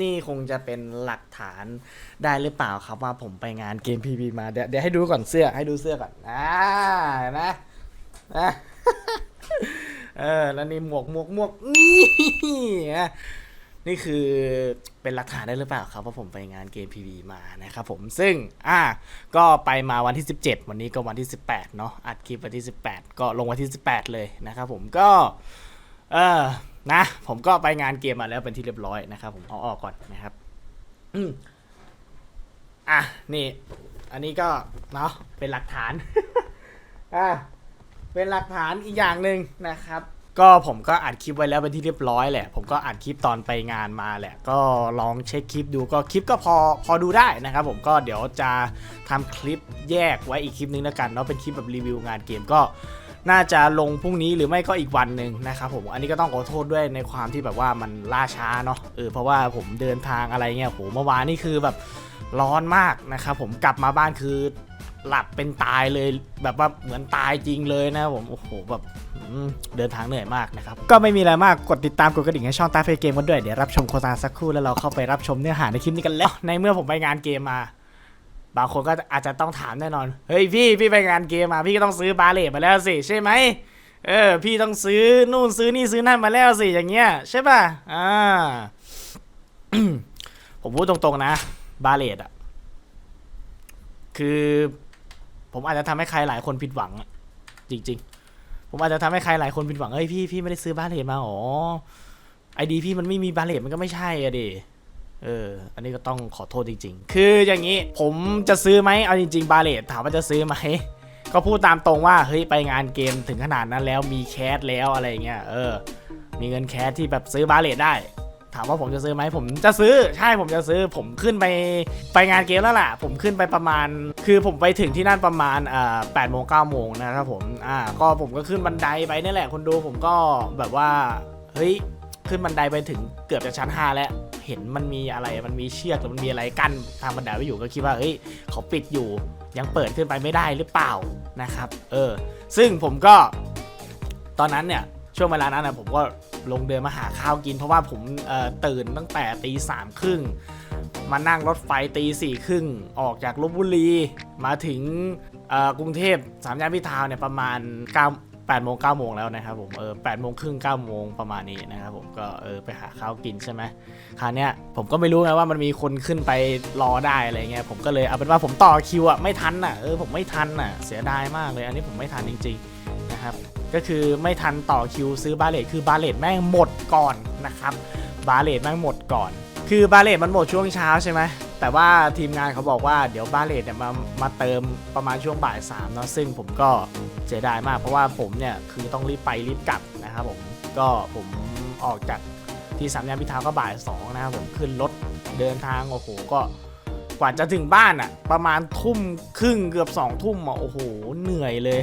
นี่คงจะเป็นหลักฐานได้หรือเปล่าครับว่าผมไปงานเกมพีบีมาเดี๋ยวเดี๋ยวให้ดูก่อนเสื้อให้ดูเสื้อก่อนอ่านไหมนะเออแล้วนี่หมวกหมวกหมวกนี่อะนี่คือเป็นหลักฐานได้หรือเปล่าครับว่าผมไปงานเกมพีบีมานะครับผมซึ่งอ่าก็ไปมาวันที่ 17 วันนี้ก็วันที่ 18 เนาะอัดคลิปวันที่ 18 ก็ลงวันที่ 18 เลยนะครับผมก็เออ นะผมก็ไปงานเกมมาแล้วเป็นที่เรียบร้อยนะครับ ผมเอาออกก่อนนะครับอืมอะนี่ อันนี้ก็เนาะเป็นหลักฐานอะเป็นหลักฐานอีกอย่างหนึ่งนะครับ ก็ผมก็อัดคลิปไว้แล้วเป็นที่เรียบร้อยแหละ ผมก็อัดคลิปตอนไปงานมาแหละ ก็ลองเช็คคลิปดูก็คลิปก็พอพอดูได้นะครับ ผมก็เดี๋ยวจะทำคลิปแยกไว้อีกคลิปนึงแล้วกันเนาะเป็นคลิปแบบรีวิวงานเกมก็ น่าจะลงพรุ่งนี้หรือไม่ก็อีกวันหนึ่งนะครับผมอันนี้ก็ต้องขอโทษด้วยในความที่แบบว่ามันล่าช้าเนาะเออเพราะว่าผมเดินทางอะไรเงี้ยโหเมื่อวานนี่คือแบบร้อนมากนะครับผมกลับมาบ้านคือหลับเป็นตายเลยแบบว่าเหมือนตายจริงเลยนะผมโอ้โหแบบเดินทางเหนื่อยมากนะครับ ก็ไม่มีอะไรมากกดติดตามกดกระดิ่งให้ช่องตาเพย์เกมกันด้วยเดี๋ยวรับชมโฆษณาสักครู่แล้วเราเข้าไปรับชมเนื้อหาในคลิปนี้กันแล้ว ในเมื่อผมไปงานเกมมา บางคนก็อาจจะต้องถามแน่นอน เฮ้ยพี่พี่ไปงานเกมมาพี่ก็ต้องซื้อบาเลตมาแล้วสิใช่ไหมเออพี่ต้องซื้อนู่นซื้อนี่ซื้อนั่นมาแล้วสิอย่างเงี้ยใช่ป่ะอ่าผมพูดตรงๆนะ บาเลตอะ คือผมอาจจะทำให้ใครหลายคนผิดหวังอะจริง ๆ ผมอาจจะทำให้ใครหลายคนผิดหวังเฮ้ยพี่พี่ไม่ได้ซื้อบาเลตมาอ๋อไอดีพี่มันไม่มีบาเลตมันก็ไม่ใช่อะดิ เออ อันนี้ก็ต้องขอโทษจริง ๆ คืออย่างนี้ผมจะซื้อไหมเอาจริง ๆ บาเลตถามว่าจะซื้อไหม ก็พูดตามตรงว่าเฮ้ยไปงานเกมถึงขนาดนั้นแล้วมีแคสแล้วอะไรเงี้ย เออ มีเงินแคสที่แบบซื้อบาเลตได้ ถามว่าผมจะซื้อไหมผมจะซื้อ ใช่ผมจะซื้อ ผมขึ้นไปไปงานเกมแล้วล่ะ ผมขึ้นไปประมาณ คือผมไปถึงที่นั่นประมาณอ่าแปดโมงเก้าโมงนะครับผม อ่า ก็ผมก็ขึ้นบันไดไปนี่แหละคนดูผมก็แบบว่า เฮ้ย ขึ้นบันไดไปถึงเกือบจะชั้น 5 แล้ว เห็นมันมีอะไรมันมีเชือกหรือมันมีอะไรกั้นทางบันไดไว้อยู่ก็คิดว่าเฮ้ยเขาปิดอยู่ยังเปิดขึ้นไปไม่ได้หรือเปล่านะครับเออซึ่งผมก็ ตอนนั้นเนี่ยช่วงเวลานั้นนะผมก็ลงเดินมาหาข้าวกิน เพราะว่าผมตื่นตั้งแต่ตีสามครึ่งมานั่งรถไฟตีสี่ครึ่งออกจากลบบุรี มาถึงกรุงเทพสามย่านพิทาวเนี่ยประมาณ9 8โมง9โมงแล้วนะครับผมเออ8โมงครึ่ง9โมงประมาณนี้นะครับผมก็เออไปหาข้าวกินใช่ไหมคราวเนี้ยผมก็ไม่รู้ไงว่ามันมีคนขึ้นไปรอได้อะไรเงี้ยผมก็เลยเอาเป็นว่าผมต่อคิวอะไม่ทันอะเออผมไม่ทันอะเสียดายมากเลย อันนี้ผมไม่ทันจริงๆนะครับก็คือไม่ทันต่อคิวซื้อบาเลตคือบาเลตแม่งหมดก่อนนะครับบาเลตแม่งหมดก่อน คือบาเลตมันหมดช่วงเช้าใช่ไหม แต่ว่าทีมงานเขาบอกว่าเดี๋ยวบาเลตเนี่ยมามาเติมประมาณช่วงบ่ายสามเนาะซึ่งผมก็เสียดายมากเพราะว่าผมเนี่ยคือต้องรีบไปรีบกลับนะครับผมก็ผมออกจากที่สามย่านพิทาวก็บ่ายสองนะครับผมขึ้นรถเดินทางโอ้โหก็กว่าจะถึงบ้านอะประมาณทุ่มครึ่งเกือบสองทุ่มอะโอ้โหเหนื่อยเลย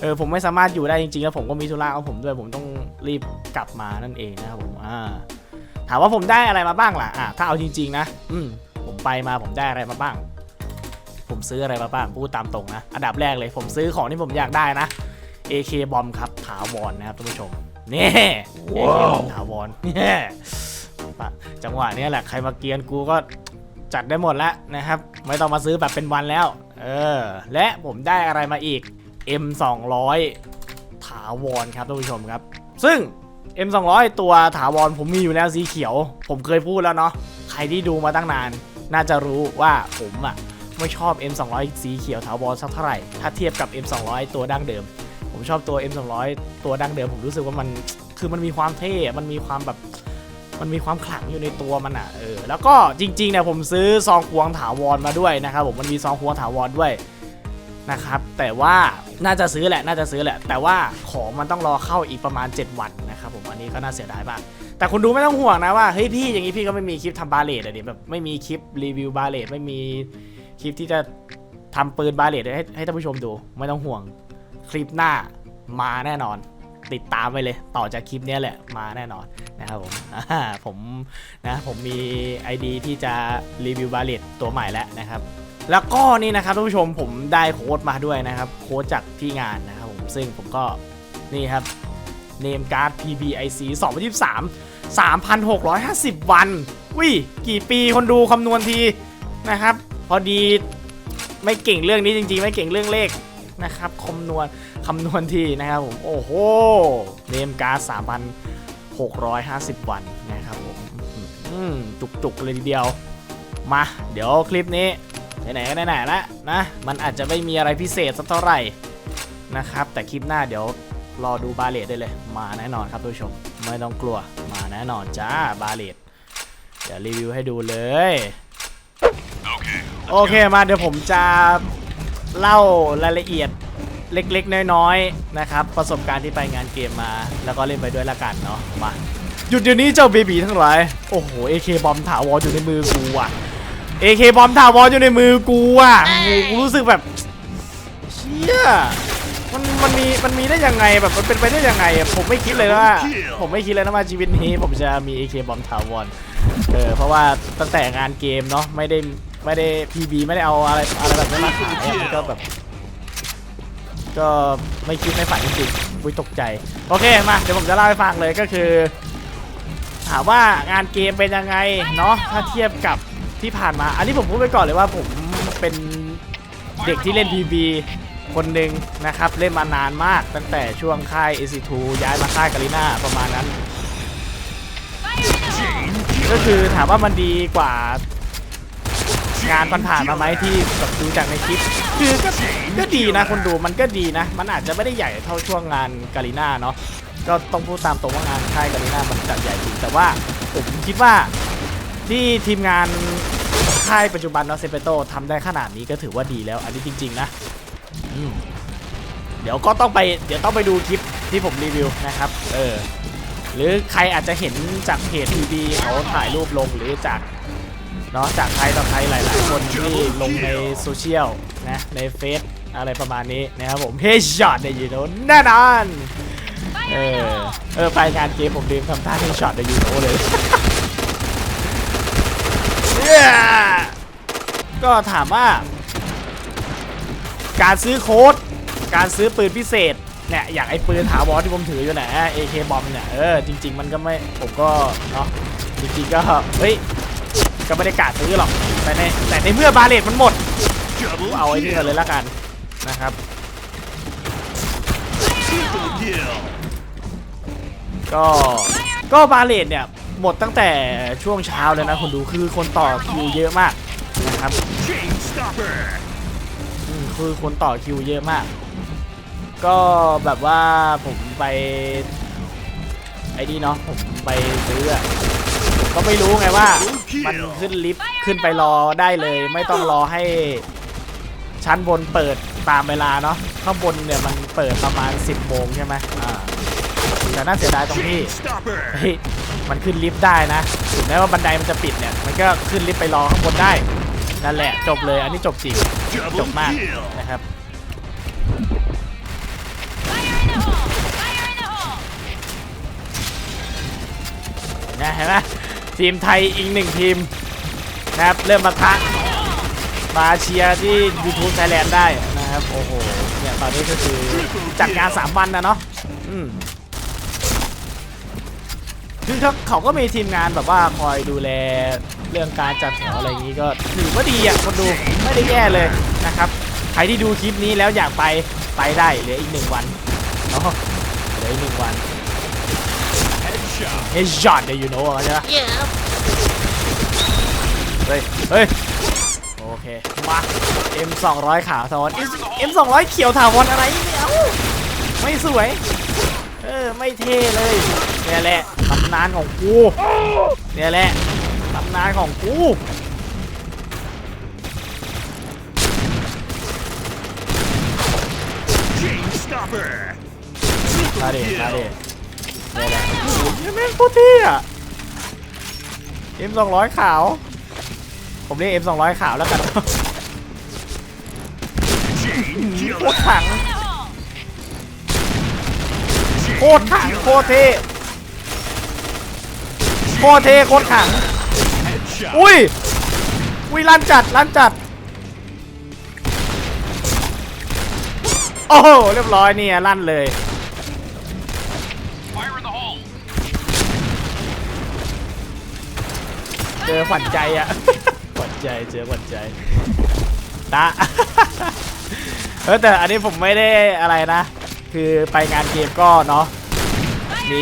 เออผมไม่สามารถอยู่ได้จริงๆแล้วผมก็มีธุระของผมด้วยผมต้องรีบกลับมานั่นเองนะครับผมอ่า ถามว่าผมได้อะไรมาบ้างล่ะอะถ้าเอาจริง ๆ นะ อืมผมไปมาผมได้อะไรมาบ้าง ผมซื้ออะไรมาบ้างพูดตามตรงนะ อันดับแรกเลยผมซื้อของที่ผมอยากได้นะ AK บอมครับถาวรนะครับท่านผู้ชมนี่ AK บอมถาวรเนี่ยปะจังหวะเนี้ยแหละใครมาเกรียนกูก็จัดได้หมดแล้วนะครับ ไม่ต้องมาซื้อแบบเป็นวันแล้ว เออ และผมได้อะไรมาอีก M 2 0 0 ถาวรครับท่านผู้ชมครับ ซึ่ง M 2 0 0 ตัวถาวรผมมีอยู่แล้วสีเขียว ผมเคยพูดแล้วเนาะใครที่ดูมาตั้งนาน น่าจะรู้ว่าผมอะไม่ชอบ M 2 0 0 สีเขียวถาวรสักเท่าไหร่ถ้าเทียบกับ M 2 0 0 ตัวดั้งเดิม ผมชอบตัว M 2 0 0 ตัวดั้งเดิม ผมรู้สึกว่ามันคือมันมีความเท่ มันมีความแบบมันมีความขลังอยู่ในตัวมันอะเออแล้วก็จริงๆเนี่ยผมซื้อซองควงถาวรมาด้วยนะครับผมมันมีซองควงถาวรด้วยนะครับ แต่ว่า น่าจะซื้อแหละน่าจะซื้อแหละ แต่ว่าของมันต้องรอเข้าอีกประมาณ 7 วันนะครับผมอันนี้ก็น่าเสียดายมากแต่คุณดูไม่ต้องห่วงนะว่าเฮ้ยพี่อย่างนี้พี่ก็ไม่มีคลิปทำบาเลตอะดิแบบไม่มีคลิปรีวิวบาเลตไม่มีคลิปที่จะทำปืนบาเลตให้ให้ท่านผู้ชมดูไม่ต้องห่วงคลิปหน้ามาแน่นอน ติดตามไปเลย ต่อจากคลิปนี้แหละมาแน่นอนนะครับผมผมนะผมมีไอ ID ที่จะรีวิวบาเลตตัวใหม่แล้วนะครับ แล้วก็นี่นะครับท่านผู้ชมผมได้โค้ดมาด้วยนะครับ โค้ดจากที่งานนะครับผมซึ่งผมก็นี่ครับ Name Card PBIC 2023 3,650 วันวิกี่ปีคนดูคำนวณทีนะครับ พอดีไม่เก่งเรื่องนี้จริงๆ ไม่เก่งเรื่องเลขนะครับคำนวณคำนวณทีนะครับผมโอ้โหเนมการ์ด3,650 วันนะครับผมอืมจุกๆเลยทีเดียว มา เดี๋ยวคลิปนี้ ไหนๆก็ไหนๆละนะ มันอาจจะไม่มีอะไรพิเศษสักเท่าไหร่นะครับ แต่คลิปหน้าเดี๋ยวรอดูบาเลตได้เลย มาแน่นอนครับทุกผู้ชม ไม่ต้องกลัว มาแน่นอนจ้าบาเลตเดี๋ยวรีวิวให้ดูเลย โอเคมาเดี๋ยวผมจะเล่ารายละเอียดเล็กๆ น้อยๆนะครับ ประสบการณ์ที่ไปงานเกมมา แล้วก็เล่นไปด้วยละกันเนาะมาหยุดเดี๋ยวนี้เจ้าเบบีทั้งหลาย โอ้โหเอเคบอมถาวรอยู่ในมือกูอะ เอเคบอมถาวรอยู่ในมือกูอะโอ้โหกูรู้สึกแบบเชี่ยมันมันมีมันมีได้ยังไงแบบมันเป็นไปได้ยังไงอะผมไม่คิดเลยว่า ผมไม่คิดเลยนะว่าชีวิตนี้ ผมจะมี AK บอมถาวรเออเพราะว่าตั้งแต่งานเกมเนาะไม่ได้ไม่ได้ PB ไม่ได้เอาอะไรอะไรแบบนี้มาขายอะมันก็แบบก็ไม่คิดไม่ฝันจริงๆอุ้ยตกใจ โอเคมาเดี๋ยวผมจะเล่าให้ฟังเลยก็คือ ถามว่างานเกมเป็นยังไงเนาะถ้าเทียบกับ ที่ผ่านมา อันนี้ผมพูดไปก่อนเลยว่าผมเป็นเด็กที่เล่น PB คนหนึ่งนะครับเล่นมานานมากตั้งแต่ช่วงค่าย AC2 ย้ายมาค่ายกาลิน่าประมาณนั้น ก็คือถามว่ามันดีกว่างานผ่านๆมาไหมที่แบบดูจากในคลิป คือก็ก็ดีนะคนดูมันก็ดีนะ มันอาจจะไม่ได้ใหญ่เท่าช่วงงานกาลิน่าเนาะก็ต้องพูดตามตรงว่างานค่ายกาลิน่ามันจัดใหญ่จริงแต่ว่าผมคิดว่า ที่ทีมงานค่ายปัจจุบันเนาะเซเปโตทำได้ขนาดนี้ก็ถือว่าดีแล้ว อันนี้จริง ๆ นะ เดี๋ยวก็ต้องไปเดี๋ยวต้องไปดูคลิปที่ผมรีวิวนะครับ เออ หรือใครอาจจะเห็นจากเพจทีดีเขาถ่ายรูปลงหรือจากเนาะจากใครต่อใครหลายๆ คนที่ลงในโซเชียลนะในเฟซอะไรประมาณนี้นะครับผมเฮชช็อตในยูโนแน่นอนเออเออไปงานเกมผมลืมทำท่าเฮชช็อตในยูโนเลย ก็ถามว่า การซื้อโค้ด การซื้อปืนพิเศษเนี่ยอย่างไอ้ปืนถาวรที่ผมถืออยู่เนี่ย AK บอมเนี่ยเออจริง ๆ มันก็ไม่ผมก็เนาะจริงๆก็เฮ้ยก็ไม่ได้กาดซื้อหรอกแต่ในแต่ในเมื่อบาเลตมันหมดเอาไอ้นี่เลยละกันนะครับ ก็ก็บาเลตเนี่ย หมดตั้งแต่ช่วงเช้าเลยนะคุณดูคือคนต่อคิวเยอะมากนะครับคือคนต่อคิวเยอะมาก ก็แบบว่าผมไป ไอ้นี่เนาะผมไปซื้อก็ไม่รู้ไงว่า มันขึ้นลิฟต์ขึ้นไปรอได้เลย ไม่ต้องรอให้ชั้นบนเปิดตามเวลาเนาะข้างบนเนี่ยมันเปิดประมาณ 10โมงใช่ไหมอ่าแต่น่าเสียดายตรงที่ มันขึ้นลิฟต์ได้นะถึงแม้ว่าบันไดมันจะปิดเนี่ย มันก็ขึ้นลิฟต์ไปรอข้างบนได้ นั่นแหละจบเลย อันนี้จบจริง จบมากนะครับนะเห็นไหมทีมไทยอีกหนึ่งทีมนะครับ เริ่มมาทะมาเชียร์ที่ YouTube Thailand ได้นะครับ โอ้โหเนี่ยตอนนี้ก็คือจัดงาน 3 วันนะเนาะอืม คือเขาเขาก็มีทีมงานแบบว่าคอยดูแลเรื่องการจัดแถวอะไรอย่างนี้ก็ถือว่าดีอะคนดูไม่ได้แย่เลยนะครับ ใครที่ดูคลิปนี้แล้วอยากไปไปได้เหลืออีกหนึ่งวันเนาะเหลืออีกหนึ่งวัน Headshot. เฮชช็อตเดี๋ยวยูโน่ใช่ไหมเฮ้ยเฮ้ยโอเคมา M 200 ขาวถาวร M 200 เขียวถาวรอะไรเนี่ยเอ้าไม่สวย เออ ไม่เท่เลย เนี่ยแหละตำนานของกูเนี่ยแหละตำนานของกู Chain stopper. มา Triple ดิมาดิ kill. เนี่ยแหละโอ้โหเนี่ยแม่งโคตรเท่อะ M 200ขาว ผมเรียก M 200ขาวแล้วกัน Chain โคตร killer. ขังโคตรขังโคตรเท่ โคตรเท่โคตรขัง Headshot. อุ้ย อุ้ยลั่นจัดลั่นจัด โอ้โห เรียบร้อยเนี่ยลั่นเลย Fire in the hole. เจอขวัญใจอะขวัญใจเจอขวัญใจตาเออแต่อันนี้ผมไม่ได้อะไรนะ คือไปงานเกมก็เนาะมี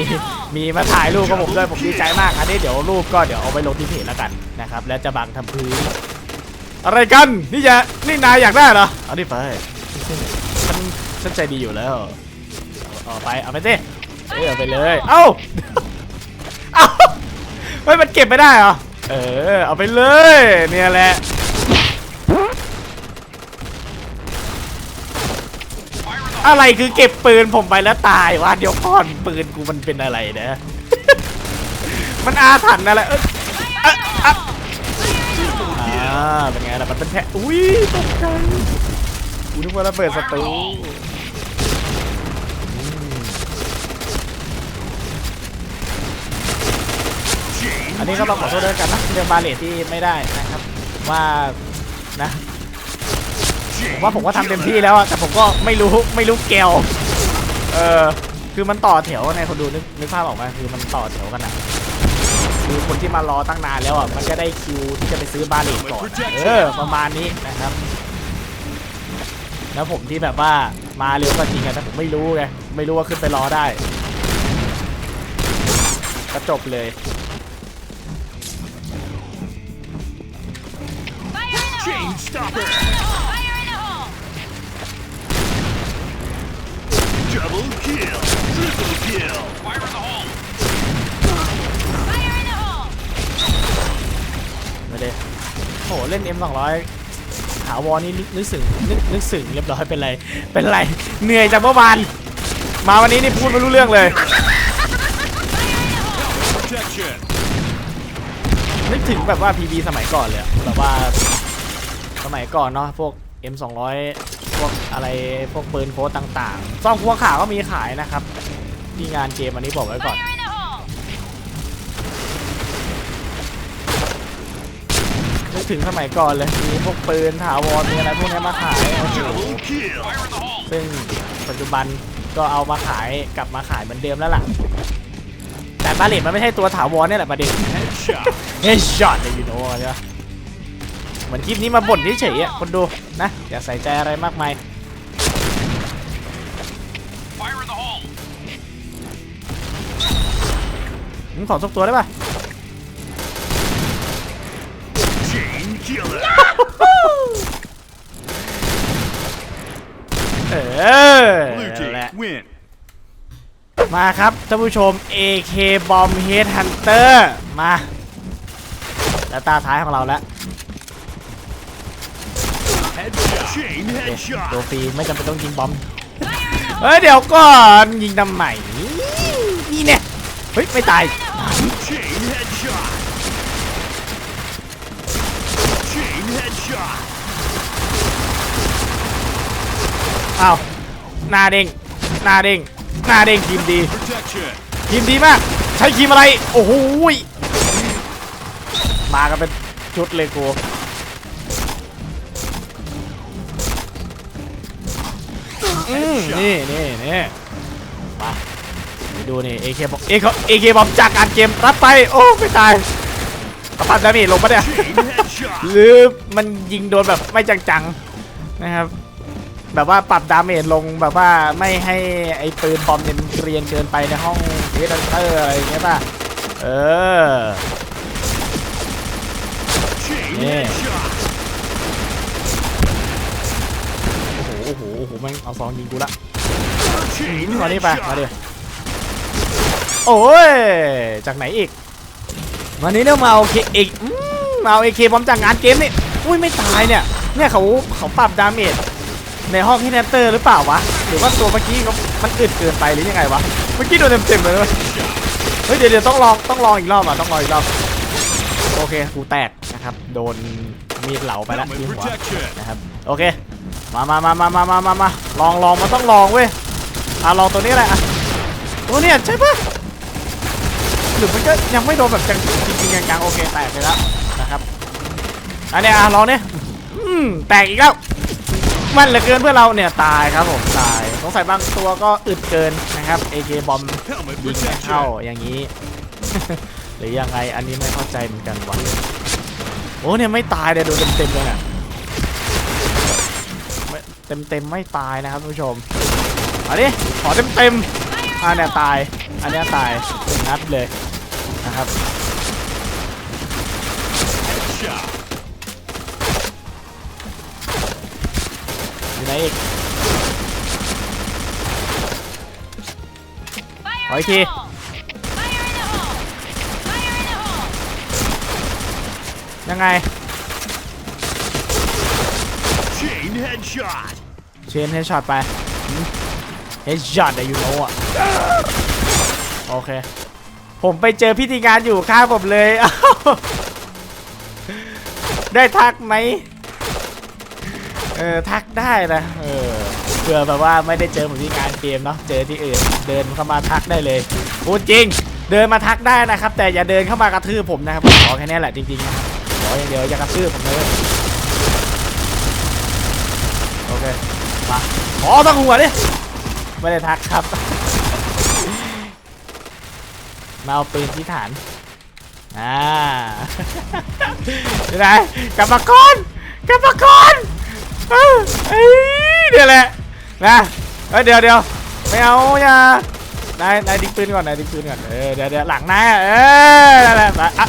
มีมาถ่ายรูปกับผมด้วยผมดีใจมาก อันนี้เดี๋ยวรูปก็เดี๋ยวเอาไปลงที่เพจแล้วกันนะครับ แล้วจะบังทำพื้น อะไรกันนี่จะนี่นายอยากได้เหรอเอาดิไปฉันฉันใจดีอยู่แล้วเอาไปเอาไปสิเอ้ยเอาไปเลย เอ้าเอ้าไม่มันเก็บไม่ได้เหรอเออเอาไปเลยเนี่ยแหละ อะไรคือเก็บปืนผมไปแล้วตายวะเดี๋ยวก่อนปืนกูมันเป็นอะไรนะ มันอาถรรพ์อะไรเอยเอยเอยอ่าเป็นไงล่ะมันเป็นแพะอุ้ยตกใจกูนึกว่าระเบิดศัตรูอันนี้ก็ต้องขอโทษด้วยกันนะเรื่องบาเลทที่ไม่ได้นะครับ ว่านะ ผมว่าผมก็ทำเต็มที่แล้วอะแต่ผมก็ไม่รู้ไม่รู้แกวเออคือมันต่อแถวในคนดูนึกนึกภาพออกไหมคือมันต่อแถวกันอะคือคนที่มารอตั้งนานแล้วอะมันก็ได้คิวที่จะไปซื้อบาเลทก่อนอะเออประมาณนี้นะครับ แล้วผมที่แบบว่ามาเร็วก็จริงอะแต่ผมไม่รู้ไงไม่รู้ว่าขึ้นไปรอได้ก็จบเลย Double kill. Triple kill. Fire in the hole. ไม่ได้โหเล่น M 200ถาวรนี่นึกนึกสึงนึกนึกสึงเรียบร้อยเป็นไร เป็นไร เหนื่อยจากเมื่อวาน มาวันนี้นี่พูดไม่รู้เรื่องเลย Protection. นึกถึงแบบว่า PB สมัยก่อนเลยอะแบบว่า สมัยก่อนเนาะพวก M 200 พวกอะไรพวกปืนโค้ดต่างๆซ่อมคัวขาก็มีขายนะครับ ที่งานเกมอันนี้บอกไว้ก่อนนึกถึงสมัยก่อนเลยมีพวกปืนถาวรมีอะไรพวกนี้มาขายโอ้โหซึ่งปัจจุบันก็เอามาขายกลับมาขายเหมือนเดิมแล้วล่ะ แต่บาเลตมันไม่ใช่ตัวถาวรเนี่ยแหละประเด็น Headshot. เฮ้ยช็อตเลยยูโน่ใช่ปะ เหมือนคลิปนี้มาบ่นเฉยๆอะคนดูนะอย่าใส่ใจอะไรมากมายผมขอสักตัวได้ปะเออแหละมาครับท่านผู้ชม AK Bomb Headhunter มาแล้วตาท้ายของเราแล้ว Headshot. Chain ตัวฟรีไม่จำเป็นต้องยิงบอมเฮ้ยเดี๋ยวก่อนยิงทำไมนี่เนี่ยเฮ้ยไม่ตายอ้าวหน้าเด้งหน้าเด้งหน้าเด้งทีมดีทีมดีมาก ใช้ทีมอะไร โอ้โหยมากันเป็นชุดเลยกู อืมนี่นี่นี่มาไปดูนี่ AK บอม AK บอมจากการเกมรับไป โอ้ไม่ตายกระพันดาเมจลงปะเนี่ย Chain headshot. หรือมันยิงโดนแบบไม่จังๆนะครับ แบบว่าปรับดาเมจลงแบบว่าไม่ให้ไอ้ปืนบอมเนี่ยมันเรียนเกินไปในห้องเวทเตอร์อะไรอย่างเงี้ยป่ะเออ Chain Yeah. headshot. โอ้โห โอ้โห โอ้โหแม่งเอาซองยิงกูละ Chain มาดิไปมา headshot. ดิโอ้ยจากไหนอีกวันนี้เนี่ยมาเอาเคอีกอืมมาเอาเอเคบอมจากงานเกมนี่อุ้ยไม่ตายเนี่ยเนี่ยเขาเขาปรับดาเมจในห้องที่แนตเตอร์หรือเปล่าวะหรือว่าตัวเมื่อกี้เขามันอึดเกินไปหรือยังไงวะเมื่อกี้โดนเต็มๆเลยเว้ยเฮ้ยเดี๋ยวเดี๋ยวต้องลองต้องลองอีกรอบอะต้องลองอีกรอบโอเคกูแตกนะครับโดนมีดเหลาไปแล้ว Helmet ที่หัว protection. นะครับโอเค มามามามามามามามาลองลองมันต้องลองเว้ยอะลองตัวนี้แหละอะตัวเนี้ยใช่ปะหรือมันก็ยังไม่โดนแบบจังจริงๆจังโอเคแตกไปแล้วนะครับอันเนี้ยอะลองเนี่ยอืมแตกอีกแล้วมันเหลือเกินเพื่อเราเนี่ยตายครับผมตายสงสัยบางตัวก็อึดเกินนะครับ AK บอมยิงไม่เข้าอย่างนี้ หรือยังไงอันนี้ไม่เข้าใจเหมือนกันวะโอ้เนี่ยไม่ตายเลยโดนเต็มๆเลยเนี่ เต็มๆไม่ตายนะครับท่าผู้ชมอันนี้ขอเต็มๆอันเนี้ยตาย อันเนี้ยตายนัดเลยนะครับอยู่ไหนอีกขออีกทียังไง headshot. เชนเฮดช็อตไปเฮดช็อตอยู่โนอะโอเค ผมไปเจอพิธีการอยู่ข้างผมเลยอ้าได้ทักไหมเออทักได้นะเออเผื่อแบบว่าไม่ได้เจอผมที่งานเกมเนาะเจอที่อื่น เดินเข้ามาทักได้เลยพูดจริง เดินมาทักได้นะครับ แต่อย่าเดินเข้ามากระทืบผมนะครับขอแค่นี้แหละจริงๆนะครับขออย่างเดียวอย่ากระทืบผมเลยโอเค มาขอต้งหัวดิไม่ได้ทักครับ มาเอาปืนที่ฐาน อ่าเดี๋ยวไกลับมาก่อนกลับมาก่อนเอ้ยเดี๋ยวแหละ นะเอ้ยเดี๋ยวเดี๋ยวไม่เอาอย่านายนายดิ้งปืนก่อนนายดิ้งปืนก่อน เออเดี๋ยวเดี๋ยวหลังนายอะเออนั่นแหละอะ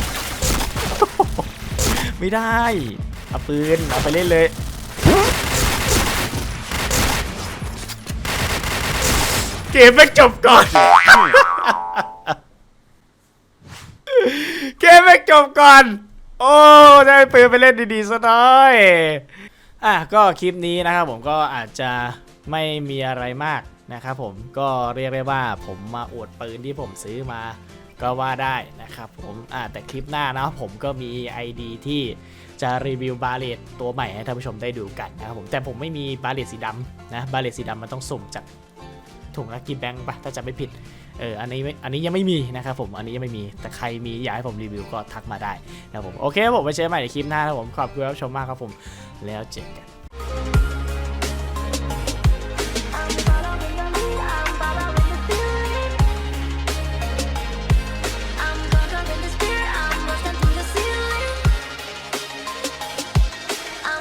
ไม่ได้ เอาปืน เอาไปเล่นเลย มไม่จบก่อน เกมไม่จบก่อน โอ้ได้ปืนไปเล่นดีๆซะหน่อยอะก็คลิปนี้นะครับผมก็อาจจะไม่มีอะไรมากนะครับผมก็เรียกได้ว่าผมมาอวดปืนที่ผมซื้อมาก็ว่าได้นะครับผมอะแต่คลิปหน้านะผมก็มี ID ที่จะรีวิวบาเลตตัวใหม่ให้ท่านผู้ชมได้ดูกันนะครับผมแต่ผมไม่มีบาเลตสีดำนะบาเลตสีดำมันต้องสุ่มจาก ถุงลักกี้แบงค์ปะถ้าจะไม่ผิดเอออันนี้ไม่อันนี้ยังไม่มีนะครับผมอันนี้ยังไม่มีแต่ใครมีอยากให้ผมรีวิวก็ทักมาได้นะครับผมโอเคผมไปเจอใหม่ในคลิปหน้านะครับผมขอบคุณรับชมมากครับผมแล้วเจอกัน